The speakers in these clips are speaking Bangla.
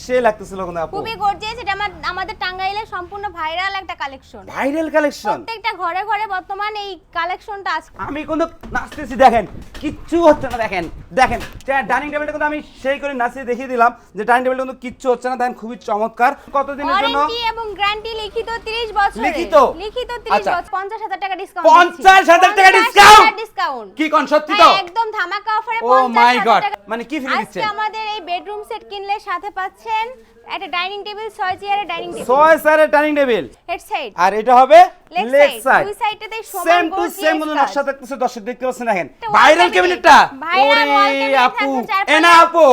সে লাগতেছিল কিন্তু আপু। খুবই গর্জিয়াস এটা আমার আমাদের টাঙ্গাইলের সম্পূর্ণ ভাইরাল একটা কালেকশন ভাইরাল কালেকশন প্রত্যেকটা ঘরে ঘরে বর্তমান এই কালেকশনটা আছে আমি কিন্তু নাচতেছি দেখেন। কিচ্ছু হচ্ছে না দেখেন। দেখেন ডাইনিং টেবিলটা কিন্তু আমি সেই করে নাচিয়ে দেখিয়ে দিলাম যে ডাইনিং টেবিলটা কিন্তু কিচ্ছু হচ্ছে না দেখেন খুবই চমৎকার। কতদিনের জন্য? ওয়ারেন্টি এবং গ্যারান্টি লিখিত 30 বছর লিখিত? লিখিত 30 আচ্ছা। বছর 50000 টাকা ডিসকাউন্ট 50,000 টাকা discount? ডিসকাউন্ট কি কোন? সত্যি তো? একদম ধামাকা অফারে ও মাই গড মানে কি ফ্রি আজকে আমাদের এই বেডরুম সেট কিনলে সাথে পাচ্ছেন একটা ডাইনিং টেবিল 6 চেয়ারের ডাইনিং টেবিল 6 চেয়ারের ডাইনিং টেবিল হেড সাইড আর এটা হবে লেগ সাইড দুই সমান সেম টু সেম নকশা দেখতেছে দর্শক দেখতে পাচ্ছেন দেখেন। ভাইরাল cabinet, ক্যাবিনেটটা ওরে আপু। এনা আপু।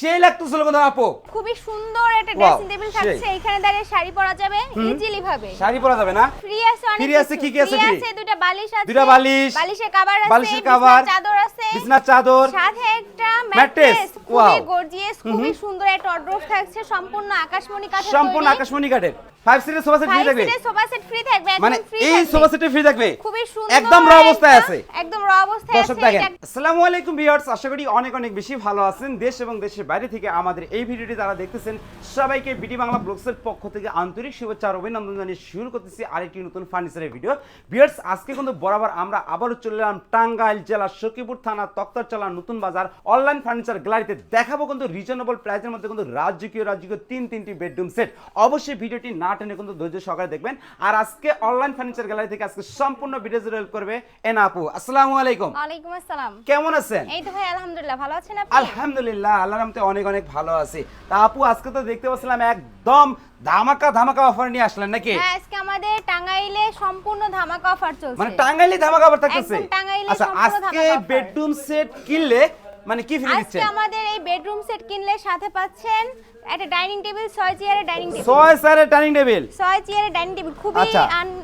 সেই লাগতেছিল কোন আপু। খুবই সুন্দর একটা ড্রেসিং টেবিল। থাকছে। এখানে দাঁড়িয়ে শাড়ি পরা যাবে ইজিলি ভাবে শাড়ি পরা যাবে না? ফ্রি আছে অনেক ফ্রি আছে, কি কি আছে ফ্রি আছে দুটো বালিশ আছে দুইটা বালিশ, বালিশে কভার আছে বালিশের কভার চাদর আছে। বিছনার চাদর। সাথে একটা ম্যাট্রেস খুবই গর্জিয়াস খুবই সুন্দর একটা অর্ডার থাকছে। সম্পূর্ণ আকাশমণি কাঠের সম্পূর্ণ আকাশমণি কাঠের। ফাইভ সিটের সোফা সেট ফ্রি থাকবে। সোফা সেট ফ্রি থাকবে মানে এই সোফা সেটে ফ্রি থাকবে। খুবই সুন্দর একদম র অবস্থায় আছে। একদম র অবস্থায় আছে দেখেন আসসালামু আলাইকুম ভিউয়ার্স আশা করি অনেক অনেক বেশি ভালো আছেন। দেশ এবং দেশের বাইরে থেকে আমাদের এই ভিডিওটি যারা দেখতেছেন সবাইকে বিটি বাংলা ব্লগসের পক্ষ থেকে আন্তরিক শুভেচ্ছা আর অভিনন্দন জানিয়ে শুরু করতেছি আরেকটি নতুন ফার্নিচারের ভিডিও। ভিউয়ার্স আজকে কিন্তু বরাবর আমরা আবারও চলে এলাম টাঙ্গাইল জেলা সখীপুর থানা তক্তারচলা নতুন বাজার অনলাইন ফার্নিচার গ্যালারিতে দেখাবো কিন্তু রিজনেবল প্রাইসের মধ্যে কিন্তু রাজকীয় রাজকীয় তিন তিনটি বেডরুম সেট অবশ্যই ভিডিওটি না টেনে কিন্তু ধৈর্য সহকারে দেখবেন। আর আজকে অনলাইন ফার্নিচার গ্যালারি থেকে আজকে সম্পূর্ণ ভিডিও হেল্প করবে এনা আপু। আসসালামু আলাইকুম। ওয়ালাইকুম আসসালাম। কেমন আছেন? এই তো ভাই আলহামদুলিল্লাহ ভালো আছেন আপনি? আলহামদুলিল্লাহ আল্লাহর রহমতে অনেক অনেক ভালো আছি। তা আপু আজকে তো দেখতে পাচ্ছিলাম একদম ধামাকা ধামাকা অফার নিয়ে আসলেন নাকি? হ্যাঁ আজকে আমাদের টাঙ্গাইলে সম্পূর্ণ ধামাকা অফার চলছে। মানে টাঙ্গাইলে ধামাকা অফার থাকতেছে? একদম টাঙ্গাইলে আচ্ছা আজকে বেডরুম সেট কিনলে মানে কি ফ্রি দিচ্ছেন আজকে আমাদের এই বেডরুম সেট কিনলে সাথে পাচ্ছেন একটা ডাইনিং টেবিল 6 চেয়ারে ডাইনিং টেবিল ছয় স্যারের ডাইনিং টেবিল 6 চেয়ারে ডাইনিং টেবিল খুবই আচ্ছা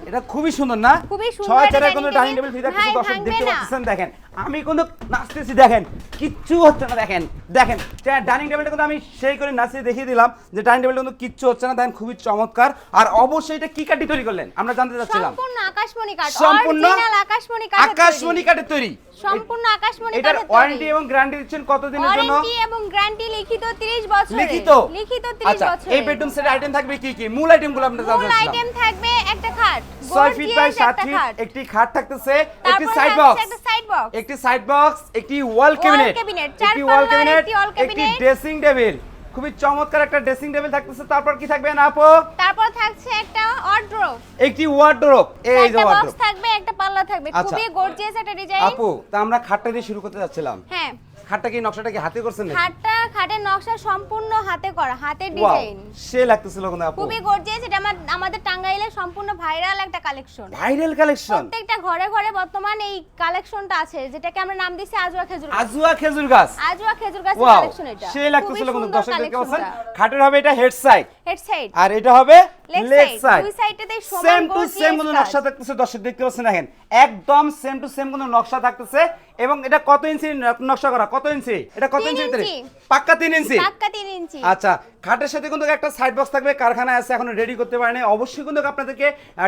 এটা খুবই সুন্দর না? খুবই সুন্দর ছয় একটা চেয়ারের কোনো ডাইনিং টেবিল ফ্রি থাকতেছে দর্শক দেখতে পাচ্ছেন দেখেন। আমি কিন্তু নাচতেছি দেখেন। কিচ্ছু হচ্ছে না দেখেন। দেখেন ডাইনিং টেবিলটা কিন্তু আমি সেই করে নাচিয়ে দেখিয়ে দিলাম যে ডাইনিং টেবিলটা কিন্তু কিচ্ছু হচ্ছে না দেখেন খুবই চমৎকার। আর অবশ্যই এটা কি কাটি তৈরি করলেন? আমরা জানতে চাচ্ছিলাম। সম্পূর্ণ আকাশমণি কাঠ সম্পূর্ণ আকাশমণি কাঠ আকাশমণি কাঠের তৈরি। সম্পূর্ণ আকাশমণি এটার কাঠের ওয়ারেন্টি এবং গ্যারান্টি দিচ্ছেন কতদিনের জন্য? ওয়ারেন্টি এবং গ্যারান্টি লিখিত 30 বছর লিখিত? লিখিত 30 আচ্ছা বছর এই বেডরুম সেট আইটেম থাকবে কি কি? মূল আইটেমগুলো আমরা জানতে চাচ্ছিলাম। মূল আইটেম থাকবে একটা খাট। ছয় ফিট বাই gorgeous সাত একটা ফিট খাট। একটি খাট থাকতেছে একটি সাইড বক্স একটা সাইড বক্স একটি সাইড বক্স একটি ওয়াল ক্যাবিনেট একটি ওয়াল ক্যাবিনেট একটি। ড্রেসিং টেবিল খুবই চমৎকার একটা ড্রেসিং টেবিল থাকতেছে। তারপর কি থাকবে না আপু? তারপর থাকছে একটা ওয়ার্ড্রোব একটি ওয়ার্ড্রোব এই যে ওয়ার্ড্রোব থাকবে একটা পাল্লা থাকবে। আচ্ছা। খুবই গর্জিয়াস একটা ডিজাইন আপু তা আমরা খাটটা দিয়ে শুরু করতে যাচ্ছিলাম। হ্যাঁ। খাটটা কি নকশাটা কি হাতে করছেন নাকি? খাটটা খাটের নকশা সম্পূর্ণ হাতে করা হাতের ডিজাইন সে লাগতেছিল কোন আপু। খুবই গর্জিয়াস এটা আমার আমাদের টাঙ্গাইলে সম্পূর্ণ ভাইরাল একটা কালেকশন ভাইরাল কালেকশন প্রত্যেকটা ঘরে ঘরে বর্তমান এই কালেকশনটা আছে যেটাকে আমরা নাম দিছি আজুয়া খেজুর গাছ। আজুয়া খেজুর গাছ? আজুয়া খেজুর গাছের কালেকশন এটা। সে লাগতেছিল কোন দর্শকদের কাছে খাটের হবে এটা হেড সাইড হেড সাইড আর এটা হবে লেগ সাইড দুই সাইডেতে সমান সেম টু সেম কোনো। নকশা থাকতেছে দর্শক দেখতে পাচ্ছেন দেখেন একদম সেম টু সেম কোনো নকশা থাকতেছে এবং এটা কত ইঞ্চি নকশা করা? কত ইঞ্চি? এটা কত ইঞ্চি ভিতরে? ইঞ্চি। পাক্কা তিন ইঞ্চি? পাক্কা তিন ইঞ্চি। আচ্ছা খাটের সাথে কিন্তু একটা সাইড বক্স থাকবে কারখানায় আছে এখন রেডি করতে পারেনি অবশ্যই কিন্তু আপনাদেরকে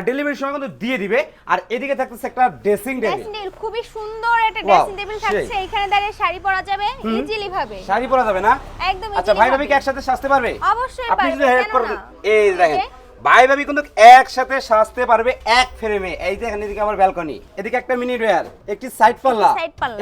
ডেলিভারির সময় কিন্তু দিয়ে দিবে। আর এদিকে থাকতে একটা ড্রেসিং টেবিল ড্রেসিং টেবিল খুবই সুন্দর একটা ড্রেসিং টেবিল। থাকছে। এখানে দাঁড়িয়ে শাড়ি পরা যাবে ইজিলি ভাবে। শাড়ি পরা যাবে না? একদম আচ্ছা ভাই ভাবে। কি একসাথে সাজতে পারবে? অবশ্যই আপনি যদি হেল্প করেন এই দেখেন। ভাই ভাবি কিন্তু একসাথে সাজতে পারবে এক ফ্রেমে এই দেখেন এদিকে আবার ব্যালকনি এদিকে একটা মিনি ড্রয়ার একটি সাইড পাল্লা।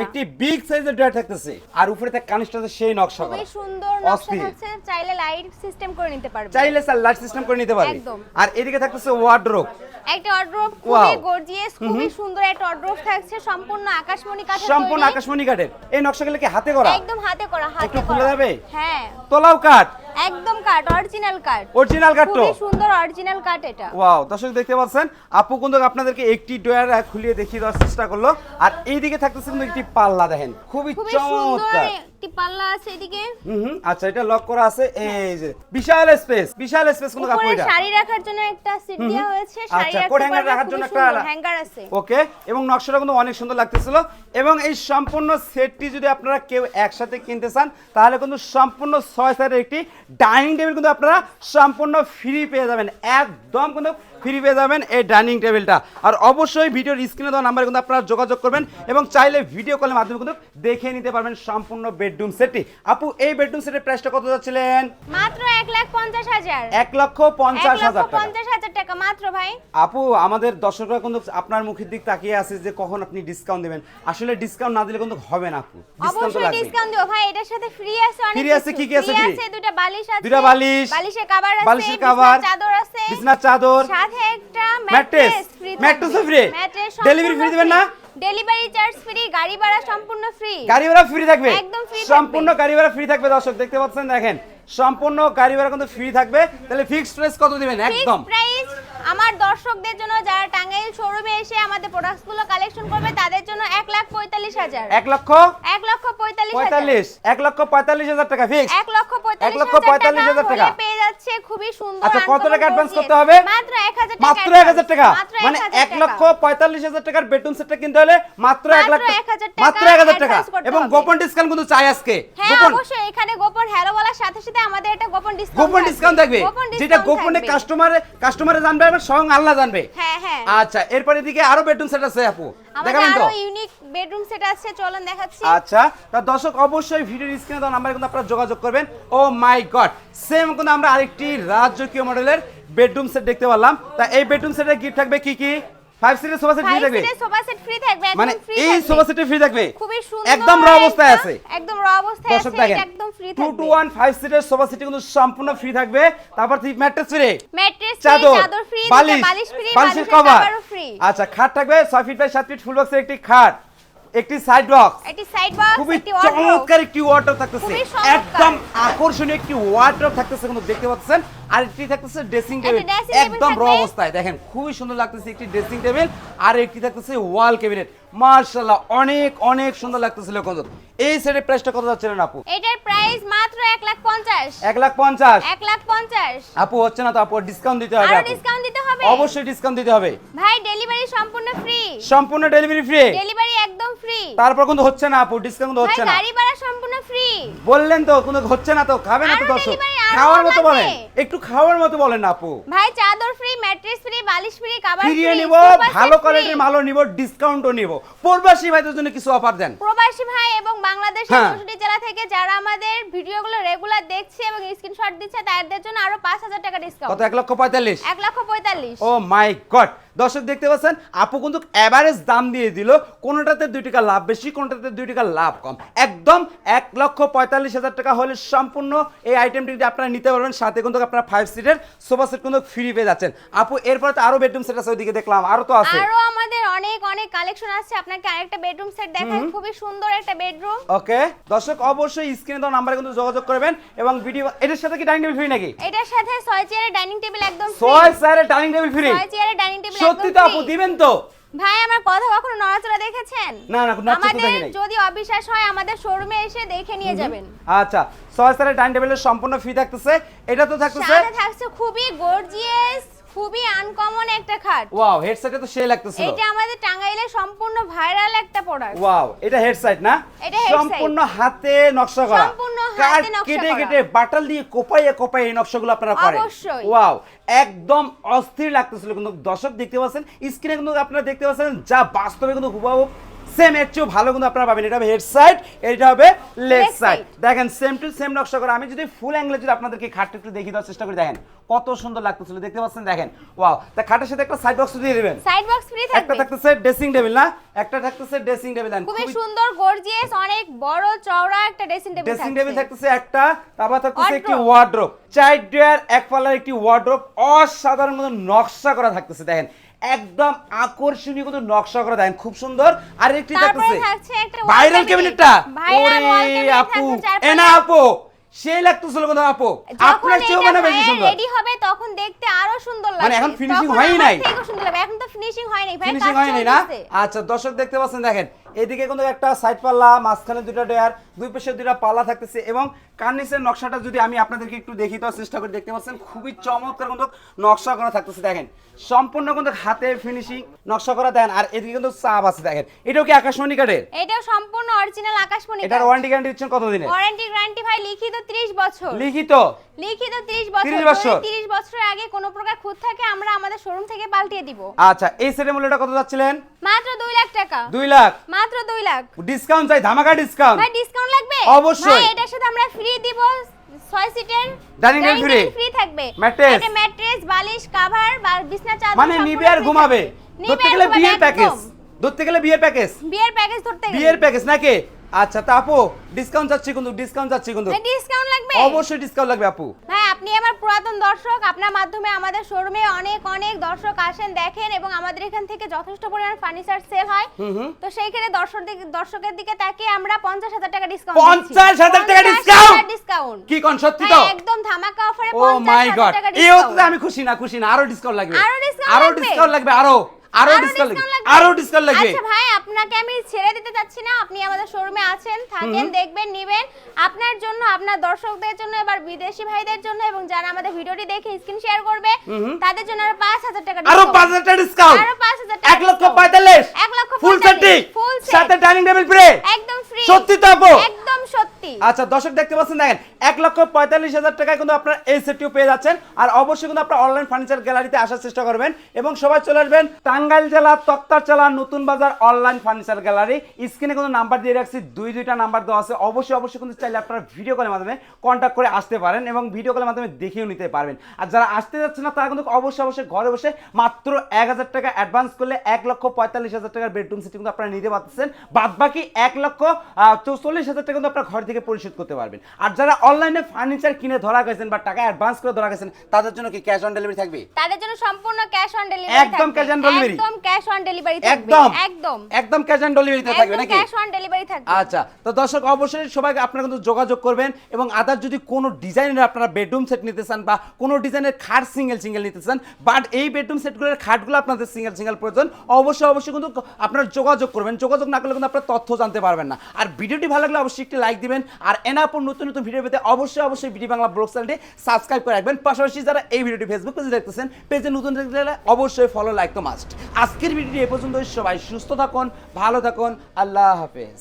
একটি বিগ সাইজের ড্রয়ার থাকতেছে। আর উপরে থাকে কানিস্টাতে সেই নকশা করা। খুবই সুন্দর নকশা। থাকছে চাইলে লাইট সিস্টেম করে নিতে পারবে। চাইলে স্যার লাইট সিস্টেম করে নিতে পারবে। একদম। আর এদিকে থাকতেছে ওয়ার্ড্রোব একটা অর্ড্রোব খুবই গর্জিয়াস খুবই সুন্দর একটা অর্ড্রোব থাকছে সম্পূর্ণ আকাশমণি কাঠের সম্পূর্ণ আকাশমণি কাঠের। এই নকশাগুলো কি হাতে করা? একদম হাতে করা হাতে করা। খুলে যাবে? হ্যাঁ। তোলাও কাঠ। একদম কাঠ অরিজিনাল কাঠ অরিজিনাল কাঠ তো? খুবই সুন্দর অরিজিনাল কাঠ এটা। ওয়াও দর্শক দেখতে পাচ্ছেন আপু কিন্তু আপনাদেরকে একটি ড্রয়ার খুলিয়ে দেখিয়ে দেওয়ার চেষ্টা করল। আর এইদিকে থাকতেছে কিন্তু একটি পাল্লা দেখেন। খুবই চমৎকার। একটি পাল্লা আছে এদিকে। হুম হুম, আচ্ছা এটা লক করা আছে। এই যে বিশাল স্পেস বিশাল স্পেস কিন্তু আপু এটা। শাড়ি রাখার জন্য একটা সিট দেওয়া হয়েছে। শাড়ি আচ্ছা, রাখতে coat hanger পারবে, রাখার জন্য একটা হ্যাঙ্গার আছে। ওকে এবং নকশাটা কিন্তু অনেক সুন্দর লাগতেছিল। এবং এই সম্পূর্ণ সেটটি যদি আপনারা কেউ একসাথে কিনতে চান তাহলে কিন্তু সম্পূর্ণ ছয় সাইডের একটি ডাইনিং টেবিল কিন্তু আপনারা সম্পূর্ণ ফ্রি পেয়ে যাবেন একদম কিন্তু ফ্রি পেয়ে যাবেন এই ডাইনিং টেবিলটা। আর অবশ্যই ভিডিওর স্ক্রিনে দেওয়া নাম্বারে কিন্তু আপনারা যোগাযোগ করবেন এবং চাইলে ভিডিও কলের মাধ্যমে কিন্তু দেখে নিতে পারবেন সম্পূর্ণ বেডরুম সেটটি। আপু এই বেডরুম সেটের প্রাইসটা কত যাচ্ছিলেন? মাত্র এক লাখ পঞ্চাশ হাজার। এক লক্ষ পঞ্চাশ হাজার টাকা। পঞ্চাশ হাজার টাকা মাত্র ভাই। আপু আমাদের দর্শকরা কিন্তু আপনার মুখের দিক তাকিয়ে আছে যে কখন আপনি ডিসকাউন্ট দেবেন। আসলে ডিসকাউন্ট না দিলে কিন্তু হবে না আপু। ডিসকাউন্ট ডিসকাউন্ট দেবো ভাই এটার সাথে ফ্রি আছে অনেক Free আছে, কি কি আছে free? আছে দুটো বালিশ আছে দুইটা বালিশ, বালিশের কভার আছে বালিশের চাদর আছে বিছনার চাদর সাথে একটা mattress mattress free delivery free দিবেন না? ডেলিভারি চার্জ ফ্রি গাড়ি ভাড়া সম্পূর্ণ ফ্রি গাড়ি ভাড়া ফ্রি থাকবে। একদম ফ্রি সম্পূর্ণ গাড়ি ভাড়া ফ্রি থাকবে দর্শক দেখতে পাচ্ছেন দেখেন। সম্পূর্ণ কারিগর কিন্তু ফ্রি থাকবে। তাহলে ফিক্সড প্রাইস কত দিবেন? একদম। প্রাইস আমার দর্শকদের জন্য যারা টাঙ্গাইল শোরুমে এসে আমাদের প্রোডাক্টসগুলো কালেকশন করবে তাদের জন্য এক লাখ পঁয়তাল্লিশ হাজার। এক লক্ষ? এক লক্ষ পঁয়তাল্লিশ পঁয়তাল্লিশ। এক লক্ষ পঁয়তাল্লিশ হাজার টাকা ফিক্স এক লক্ষ পঁয়তাল্লিশ হাজার টাকা যাচ্ছে খুবই সুন্দর আচ্ছা, কত টাকা gorgeous। করতে হবে? মাত্র এক হাজার টাকা মাত্র এক হাজার টাকা? মানে 1000 এক টাকা। লক্ষ পঁয়তাল্লিশ হাজার টাকার বেডরুম সেটটা কিনতে হলে মাত্র এক লাখ মাত্র 1000 টাকা। এবং গোপন ডিসকাউন্ট কিন্তু চাই আজকে। হ্যাঁ গোপন অবশ্যই। এখানে গোপন হ্যালো বলার সাথে সাথে আমাদের একটা গোপন ডিসকাউন্ট গোপন ডিসকাউন্ট থাকবে। যেটা গোপনে। কাস্টমারে কাস্টমারে জানবে এবং স্বয়ং আল্লাহ জানবে। হ্যাঁ হ্যাঁ। আচ্ছা এরপরে দিকে আরও বেডরুম সেট আছে আপু। দেখাবেন তো? আরও ইউনিক বেডরুম সেট আছে চলুন দেখাচ্ছি। আচ্ছা তা দর্শক অবশ্যই ভিডিওর স্ক্রিনে দেওয়া নাম্বারে কিন্তু আপনারা যোগাযোগ করবেন। ও মাই গড সেম কিন্তু আমরা আরেকটি রাজকীয় মডেলের বেডরুম সেট দেখতে পারলাম। তা এই বেডরুম সেটে গিফট থাকবে কি কি? ফাইভ সিটের সোফা সেট ফ্রি থাকবে? সিটের সোফা সেট ফ্রি থাকবে মানে এই সোফা সেটে ফ্রি থাকবে? খুবই সুন্দর একদম র অবস্থায় আছে। একদম র অবস্থায় আছে একদম ফ্রি টু টু থাকবে ওয়ান ফাইভ সিটের সোফা সেট কিন্তু সম্পূর্ণ ফ্রি থাকবে। তারপর ম্যাট্রেস ফ্রি ম্যাট্রেস ফ্রি চাদর চাদর ফ্রি বালিশ বালিশ ফ্রি বালিশের কভার আচ্ছা খাট থাকবে ছয় ফিট বাই সাত ফিট ফুল বক্সের একটি খাট। একটি সাইড বক্স একটি সাইড বক্স খুবই চমৎকার একটি ওয়ার্ডরোব থাকতেছে। একদম আকর্ষণীয় একটি ওয়ার্ডরোব থাকতেছে কিন্তু দেখতে পাচ্ছেন। আর একটি থাকতেছে ড্রেসিং টেবিল একদম র অবস্থায়। দেখেন খুবই সুন্দর লাগতেছে একটি ড্রেসিং টেবিল আর একটি থাকতেছে ওয়াল ক্যাবিনেট মার্শাল্লাহ অনেক অনেক সুন্দর লাগতেছিল কিন্তু এই সেটের প্রাইসটা কত যাচ্ছিলেন আপু? এটার প্রাইস মাত্র এক লাখ পঞ্চাশ। এক লাখ পঞ্চাশ। এক লাখ পঞ্চাশ। আপু হচ্ছে না তো আপু ডিসকাউন্ট দিতে হবে আরও। ডিসকাউন্ট দিতে হবে? অবশ্যই ডিসকাউন্ট দিতে হবে। ভাই ডেলিভারি সম্পূর্ণ ফ্রি সম্পূর্ণ ডেলিভারি ফ্রি ডেলিভারি একদম ফ্রি তারপর কিন্তু হচ্ছে না আপু ডিসকাউন্ট হচ্ছে না। গাড়ি ভাড়া সম্পূর্ণ ফ্রি বললেন তো কোনো হচ্ছে না তো খাবে না তো দর্শক। খাওয়ার মতো বলেন। একটু খাওয়ার মতো বলেন আপু। ভাই চাদর ফ্রি ম্যাট্রেস ফ্রি বালিশ ফ্রি কভার ফ্রি ফিরিয়ে নিব ভালো কোয়ালিটির মালও নিব ডিসকাউন্টও নিব। প্রবাসী ভাইদের জন্য কিছু অফার দেন। প্রবাসী ভাই এবং বাংলাদেশের হ্যাঁ। চৌষট্টি জেলা থেকে যারা আমাদের ভিডিওগুলো রেগুলার দেখছে এবং স্ক্রিনশট দিচ্ছে তাদের জন্য আরও পাঁচ হাজার টাকা কত? ডিসকাউন্ট এক লক্ষ পঁয়তাল্লিশ। এক লক্ষ পঁয়তাল্লিশ। ও মাই গড দর্শক দেখতে পাচ্ছেন আপু কিন্তু এভারেজ দাম দিয়ে দিল। কোনোটাতে দুই টাকা লাভ বেশি কোনোটাতে দুই টাকা লাভ কম। একদম এক লক্ষ পঁয়তাল্লিশ হাজার টাকা হলে সম্পূর্ণ এই আইটেমটি যদি আপনারা নিতে পারবেন সাথে কিন্তু আপনারা ফাইভ সিটের সোফা সেট কিন্তু ফ্রি পেয়ে যাচ্ছেন। আপু এরপরে তো আরও বেডরুম সেট আছে ওইদিকে দেখলাম আরও তো আছে। আরও আমাদের অনেক অনেক কালেকশন আছে। আপনাকে আরেকটা বেডরুম সেট দেখাই খুবই সুন্দর একটা বেডরুম ওকে দর্শক অবশ্যই স্ক্রিনে দেওয়া নাম্বারে কিন্তু যোগাযোগ করবেন এবং ভিডিও এটার সাথে কি ডাইনিং টেবিল ফ্রি নাকি? এটার সাথে ছয় চেয়ারের ডাইনিং টেবিল একদম ফ্রি ছয় স্যারের ডাইনিং টেবিল ফ্রি ছয় চেয়ারের ডাইনিং টেবিল সত্যি তো আপু দিবেন তো। ভাই আমার কথা কখনো নড়াচড়া দেখেছেন? না, না, নড়াচড়া আমাদের যদি অবিশ্বাস হয় আমাদের শোরুমে এসে দেখে নিয়ে যাবেন। আচ্ছা ছয় টাইম টেবিলের সম্পূর্ণ ফ্রি থাকতেছে এটা তো থাকতেছে সাথে থাকছে খুবই গর্জিয়াস খুবই আনকমন একটা খাট। ওয়াও হেডসেটে তো সেই লাগতেছিল। এটা আমাদের টাঙ্গাইলের সম্পূর্ণ ভাইরাল একটা প্রোডাক্ট ওয়াও এটা হেডসাইট না? এটা সম্পূর্ণ হাতে নকশা করা। সম্পূর্ণ হাতে নকশা কেটে করা। কেটে বাটাল দিয়ে কোপাইয়ে কোপাইয়ে এই নকশাগুলো আপনারা করেন। অবশ্যই। ওয়াও একদম অস্থির লাগতেছিল। কিন্তু দর্শক দেখতে পাচ্ছেন স্ক্রিনে কিন্তু আপনারা দেখতে পাচ্ছেন যা বাস্তবে কিন্তু হুবাহু সেম এর চেয়েও ভালো কিন্তু আপনারা পাবেন। এটা হবে হেড সাইড এটা হবে লেগ সাইড দেখেন সেম টু সেম নকশা করা আমি যদি ফুল অ্যাঙ্গেলে যদি আপনাদেরকে খাটটা একটু দেখিয়ে দেওয়ার চেষ্টা করি দেখেন কত সুন্দর লাগতেছিল দেখতে পাচ্ছেন? দেখেন ওয়াও তা খাটের সাথে একটা সাইড বক্স দিয়ে দিবেন। সাইড বক্স ফ্রি থাকবে। একটা থাকতেছে ড্রেসিং টেবিল না? একটা থাকতেছে ড্রেসিং টেবিল খুবই সুন্দর গর্জিয়াস অনেক বড় চওড়া একটা ড্রেসিং টেবিল ড্রেসিং টেবিল থাকতেছে একটা তারপর থাকতেছে। একটি ওয়ার্ড্রোব চার ড্রয়ার এক পাল্লার একটি ওয়ার্ড্রোব অসাধারণ মতো নকশা করা থাকতেছে দেখেন। একদম আকর্ষণীয় কিন্তু নকশা করা দেখেন খুব সুন্দর। আর একটি থাকতেছে ভাইরাল। ক্যাবিনেটটা ওরে আপু এনা। আপু সেই লাগতেছিল কিন্তু আপু। আপনার চেয়েও মানে বেশি সুন্দর। রেডি হবে তখন দেখতে আরও সুন্দর লাগবে। মানে এখন ফিনিশিং হয়নি হয়ই নাই? এখন তো ফিনিশিং হয়নি নাই ভাই ফিনিশিং হয়নি না? আচ্ছা দর্শক দেখতে পাচ্ছেন দেখেন এদিকে কিন্তু একটা সাইড পাল্লা মাঝখানে দুটো ডেয়ার দুই পাশে দুটো পাল্লা থাকতেছে এবং কার্নিসের নকশাটা যদি আমি আপনাদেরকে একটু দেখি দেওয়ার চেষ্টা করি দেখতে পাচ্ছেন খুবই চমৎকার কিন্তু নকশা করা থাকতেছে দেখেন। সম্পূর্ণ কিন্তু হাতে ফিনিশিং নকশা করা দেন আর এদিকে কিন্তু চাপ আছে দেখেন। এটাও কি আকাশমণি কাঠের? এটাও সম্পূর্ণ অরিজিনাল আকাশমণি এটার ওয়ারেন্টি গ্যারান্টি দিচ্ছেন কতদিনে ওয়ারেন্টি গ্যারান্টি ভাই লিখিত 30 বছর। লিখিত? লিখিত 30 বছর। 30 বছর। 30 বছরের আগে কোনো প্রকার খুঁত থাকে আমরা আমাদের শোরুম থেকে পাল্টিয়ে দিব। আচ্ছা এই সেটের মূল্যটা কত যাচ্ছিলেন? মাত্র 2 লাখ টাকা। দুই লাখ? মাত্র 2 লাখ। ডিসকাউন্ট চাই ধামাকা ডিসকাউন্ট ভাই ডিসকাউন্ট লাগবে? অবশ্যই। ভাই এটার সাথে আমরা ফ্রি দিব 6 সিটের ডাইনিং টেবিল ফ্রি থাকবে। ম্যাট্রেস এটা ম্যাট্রেস বালিশ কভার বা বিছনা চাদর মানে নিবে আর ঘুমাবে। ধরতে গেলে বিয়ের প্যাকেজ ধরতে গেলে বিয়ের প্যাকেজ বিয়ের প্যাকেজ ধরতে গেলে। বিয়ের প্যাকেজ নাকি? আচ্ছা তা আপু ডিসকাউন্ট যাচ্ছে কিন্তু ডিসকাউন্ট যাচ্ছে কিন্তু। ডিসকাউন্ট লাগবে। অবশ্যই ডিসকাউন্ট লাগবে আপু। ভাই আপনি আমার পুরাতন দর্শক আপনার মাধ্যমে আমাদের শোরুমে অনেক অনেক দর্শক আসেন দেখেন এবং আমাদের এখান থেকে যথেষ্ট পরিমাণ ফার্নিচার সেল হয়। তো সেইখানে দর্শক দর্শকের দিকে তাকিয়ে আমরা পঞ্চাশ হাজার টাকা ডিসকাউন্ট পঞ্চাশ হাজার টাকা ডিসকাউন্ট ডিসকাউন্ট কি কোন সত্যি তো? একদম ধামাকা অফারে ও মাই গড টাকা এই হতে আমি খুশি না খুশি না। আরও ডিসকাউন্ট লাগবে। আরও? ডিসকাউন্ট লাগবে আরও। আরও ডিসকাউন্ট লাগবে। আরও ডিসকাউন্ট লাগবে। আচ্ছা ভাই আপনাকে আমি ছেড়ে দিতে চাচ্ছি না। আপনি আমাদের শোরুমে আছেন থাকেন দেখবেন নেবেন। আপনার জন্য আপনার দর্শকদের জন্য এবার বিদেশি ভাইদের জন্য এবং যারা আমাদের ভিডিওটি দেখে স্ক্রিন শেয়ার করবে তাদের জন্য আরও পাঁচ হাজার টাকা আরও discount। পাঁচ হাজার টাকা ডিসকাউন্ট আরও পাঁচ হাজার টাকা এক লক্ষ discount। পঁয়তাল্লিশ। এক লক্ষ ফুল সেটটি ফুল সেট সাথে ডাইনিং টেবিল ফ্রি একদম ফ্রি সত্যি তো আপু। একদম সত্যি। আচ্ছা দর্শক দেখতে পাচ্ছেন দেখেন এক লক্ষ পঁয়তাল্লিশ হাজার টাকায় কিন্তু আপনার এই সেটটিও পেয়ে যাচ্ছেন। আর অবশ্যই কিন্তু আপনার অনলাইন ফার্নিচার গ্যালারিতে আসার চেষ্টা করবেন এবং সবাই চলে আসবেন। টাঙ্গাইল জেলা তক্তারচালা নতুন বাজার অনলাইন ফার্নিচার গ্যালারি স্ক্রিনে কিন্তু নাম্বার দিয়ে রাখছি দুই দুইটা নাম্বার দেওয়া আছে। অবশ্যই অবশ্যই কিন্তু চাইলে আপনারা ভিডিও কলের মাধ্যমে কন্ট্যাক্ট করে আসতে পারেন এবং ভিডিও কলের মাধ্যমে দেখেও নিতে পারবেন। আর যারা আসতে যাচ্ছে না তারা কিন্তু অবশ্যই অবশ্যই ঘরে বসে মাত্র এক হাজার টাকা অ্যাডভান্স করলে এক লক্ষ পঁয়তাল্লিশ হাজার টাকার বেডরুম সেট কিন্তু আপনারা নিতে পারতেছেন। বাদ বাকি এক লক্ষ চৌচল্লিশ হাজার টাকা কিন্তু আপনার ঘর থেকে পরিশোধ করতে পারবেন। আর যারা অনলাইনে ফার্নিচার কিনে ধরা গেছেন বা টাকা অ্যাডভান্স করে ধরা গেছেন তাদের জন্য কি ক্যাশ অন ডেলিভারি থাকবে? তাদের জন্য সম্পূর্ণ ক্যাশ অন ডেলিভারি একদম cash on delivery? একদম ক্যাশ অন ডেলিভারি থাকবে। একদম? একদম। একদম ক্যাশ অন ডেলিভারিতে থাকবে নাকি? ক্যাশ অন ডেলিভারি থাকবে। আচ্ছা তো দর্শক অবশ্যই সবাই আপনারা কিন্তু যোগাযোগ করবেন এবং আদার যদি কোনো ডিজাইনের আপনারা বেডরুম সেট নিতে চান বা কোনো ডিজাইনের খাট সিঙ্গেল সিঙ্গেল নিতে চান বাট এই বেডরুম সেটগুলোর খাটগুলো আপনাদের সিঙ্গেল সিঙ্গেল প্রয়োজন অবশ্যই অবশ্যই কিন্তু আপনারা যোগাযোগ করবেন। যোগাযোগ না করলে কিন্তু আপনারা তথ্য জানতে পারবেন না। আর ভিডিওটি ভালো লাগলে অবশ্যই একটি লাইক দিবেন আর এনাপুর নতুন নতুন ভিডিও পেতে অবশ্যই অবশ্যই বিডি বাংলা ব্লগ চ্যানেলটি সাবস্ক্রাইব করে রাখবেন। পাশাপাশি যারা এই ভিডিওটি ফেসবুক পেজে দেখতেছেন পেজে নতুন দেখলে অবশ্যই ফলো লাইক তো মাস্ট আজকের ভিডিওটি এ পর্যন্ত সবাই সুস্থ থাকুন ভালো থাকুন। আল্লাহ হাফেজ।